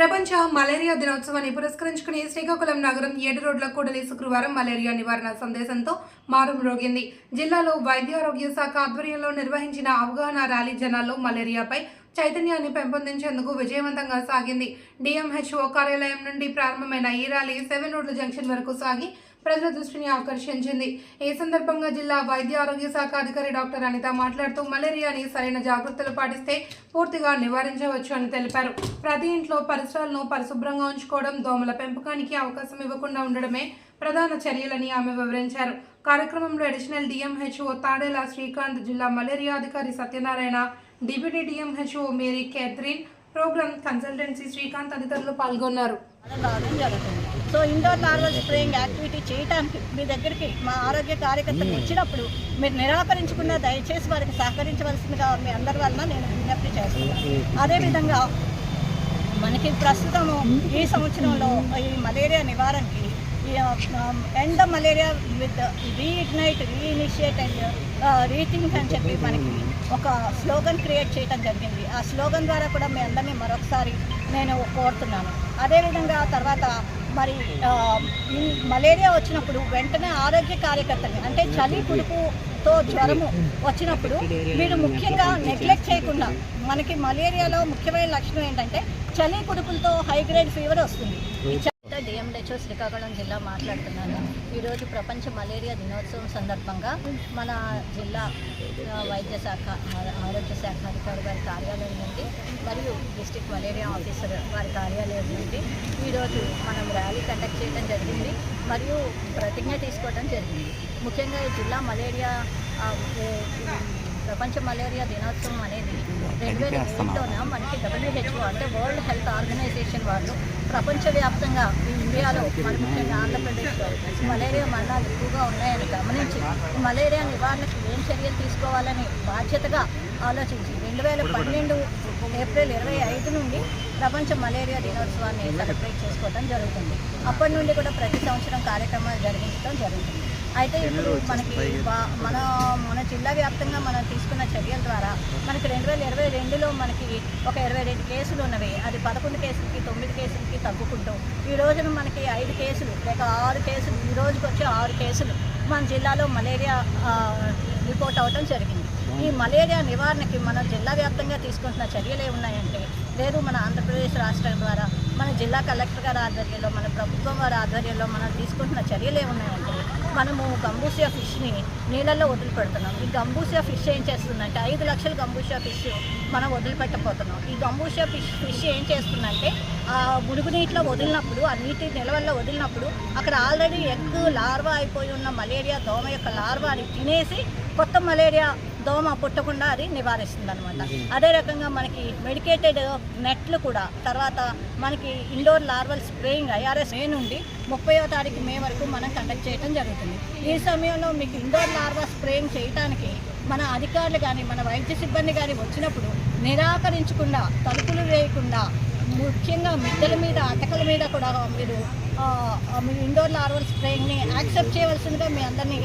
ప్రపంచ మలేరియా దినోత్సవాన్ని పురస్కరించుకుని శ్రీకాకుళం నగరం ఏడు రోడ్ల కూడలి శుక్రవారం మలేరియా నివారణ సందేశంతో మారుమ్రోగింది జిల్లాలో వైద్యారోగ్య శాఖ ఆధ్వర్యంలో నిర్వహించిన అవగాహన ర్యాలీ జనాల్లో మలేరియాపై చైతన్యాన్ని పెంపొందించేందుకు విజయవంతంగా సాగింది. డిఎంహెచ్ఓ కార్యాలయం నుండి ప్రారంభమైన ఈ ర్యాలీ సెవెన్ రోడ్ల జంక్షన్ వరకు సాగి ప్రజల దృష్టిని ఆకర్షించింది. ఈ సందర్భంగా జిల్లా వైద్య ఆరోగ్య శాఖ అధికారి డాక్టర్ అనిత మాట్లాడుతూ మలేరియాని సరైన జాగ్రత్తలు పాటిస్తే పూర్తిగా నివారించవచ్చు అని తెలిపారు. ప్రతి ఇంట్లో పరిసరాలను పరిశుభ్రంగా ఉంచుకోవడం దోమల పెంపకానికి అవకాశం ఇవ్వకుండా ఉండడమే ప్రధాన చర్యలని ఆమె వివరించారు. కార్యక్రమంలో అడిషనల్ డిఎంహెచ్ఓ తాడేల శ్రీకాంత్ జిల్లా మలేరియా అధికారి Satyanarayana deputy DMHO Mary Catherine program consultancy Srikanth తదితరులు పాల్గొన్నారు. జరుగుతుంది. So indoor normal spraying activity చేయడానికి మీ దగ్గరికి మా ఆరోగ్య కార్యకర్తలు వచ్చినప్పుడు మీరు నిరాకరించకుండా దయచేసి వారికి సహకరించవలసిందిగా మీ అందరి వలన నేను విజ్ఞప్తి చేస్తున్నాను. అదేవిధంగా మనకి ప్రస్తుతము ఈ సంవత్సరంలో ఈ మలేరియా నివారణకి end the malaria with reignite reinitiate and rethink అని చెప్పి మనకి ఒక స్లోగన్ క్రియేట్ చేయడం జరిగింది. ఆ స్లోగన్ ద్వారా కూడా మీ అందరినీ మరొకసారి నేను కోరుతున్నాను. అదేవిధంగా తర్వాత మరి మలేరియా వచ్చినప్పుడు వెంటనే ఆరోగ్య కార్యకర్తని అంటే చలి కుడుపుతో జ్వరము వచ్చినప్పుడు మీరు ముఖ్యంగా నెగ్లెక్ట్ చేయకుండా మనకి మలేరియాలో ముఖ్యమైన లక్షణం ఏంటంటే చలి కుడుపులతో హై గ్రేడ్ ఫీవర్ వస్తుంది. డిఎంహెచ్ఓ శ్రీకాకుళం జిల్లా మాట్లాడుతున్నాను. ఈరోజు ప్రపంచ మలేరియా దినోత్సవం సందర్భంగా మన జిల్లా వైద్య శాఖ ఆరోగ్య శాఖ అధికారి వారి కార్యాలయం నుండి మరియు డిస్టిక్ మలేరియా ఆఫీసర్ వారి కార్యాలయం నుండి ఈరోజు మనం ర్యాలీ కండక్ట్ చేయడం జరిగింది మరియు ప్రతిజ్ఞ తీసుకోవడం జరిగింది. ముఖ్యంగా ఈ జిల్లా మలేరియా ప్రపంచ మలేరియా దినోత్సవం అనేది రెండు వేల ఏడులోన? మనకి డబ్ల్యూహెచ్ఓ అంటే వరల్డ్ హెల్త్ ఆర్గనైజేషన్ వాళ్ళు ప్రపంచవ్యాప్తంగా ఈ ఇండియాలో మన ముఖ్యంగా ఆంధ్రప్రదేశ్లో మలేరియా మరణాలు ఎక్కువగా ఉన్నాయని గమనించి మలేరియా నివారణకు ఏం చర్యలు తీసుకోవాలని బాధ్యతగా ఆలోచించి రెండు వేల పన్నెండు ఏప్రిల్ ఇరవై ఐదు నుండి ప్రపంచ మలేరియా దినోత్సవాన్ని సెలబ్రేట్ చేసుకోవడం జరుగుతుంది. అప్పటి నుండి కూడా ప్రతి సంవత్సరం కార్యక్రమాలు జరిగించడం జరుగుతుంది. అయితే ఇప్పుడు మనకి మన మన జిల్లా వ్యాప్తంగా మనం తీసుకున్న చర్యల ద్వారా మనకి రెండు వేల ఇరవై రెండులో మనకి ఒక ఇరవై రెండు కేసులు ఉన్నవి. అది పదకొండు కేసులకి తొమ్మిది కేసులకి తగ్గుకుంటూ ఈ రోజున మనకి ఐదు కేసులు లేక ఆరు కేసులు ఈ రోజుకి వచ్చి ఆరు కేసులు మన జిల్లాలో మలేరియా రిపోర్ట్ అవడం జరిగింది. ఈ మలేరియా నివారణకి మన జిల్లా వ్యాప్తంగా తీసుకుంటున్న చర్యలు ఏమున్నాయంటే లేదు మన ఆంధ్రప్రదేశ్ రాష్ట్రం ద్వారా మన జిల్లా కలెక్టర్ గారి ఆధ్వర్యంలో మన ప్రభుత్వం వారి ఆధ్వర్యంలో మనం తీసుకుంటున్న చర్యలు ఏమున్నాయంటే మనము గంబూసియా ఫిష్ని నీళ్ళల్లో వదిలిపెడుతున్నాం. ఈ గంబూసియా ఫిష్ ఏం చేస్తుందంటే ఐదు లక్షల గంబూసియా ఫిష్ మనం వదిలిపెట్టబోతున్నాం. ఈ గంబూసియా ఫిష్ ఫిష్ ఏం చేస్తుందంటే ఆ మురుగునీటిలో వదిలినప్పుడు ఆ నీటి నిల్వల్లో వదిలినప్పుడు అక్కడ ఆల్రెడీ ఎగ్ లార్వా అయిపోయి ఉన్న మలేరియా దోమ యొక్క లార్వాని తినేసి కొత్త మలేరియా దోమ పుట్టకుండా అది నివారిస్తుంది అనమాట అదే రకంగా మనకి మెడికేటెడ్ నెట్లు కూడా తర్వాత మనకి indoor larval spraying IRS May నుండి ముప్పయో తారీఖు మే వరకు మనం కండక్ట్ చేయడం జరుగుతుంది. ఈ సమయంలో మీకు ఇండోర్ లార్వా స్ప్రేయింగ్ చేయడానికి మన అధికారులు కానీ మన వైద్య సిబ్బంది కానీ వచ్చినప్పుడు నిరాకరించకుండా తలుపులు వేయకుండా ముఖ్యంగా మిద్దెల మీద అటకల మీద కూడా మీరు ఇండోర్ లార్వల్ స్ప్రేయింగ్ని యాక్సెప్ట్ చేయవలసిందిగా మీ అందరినీ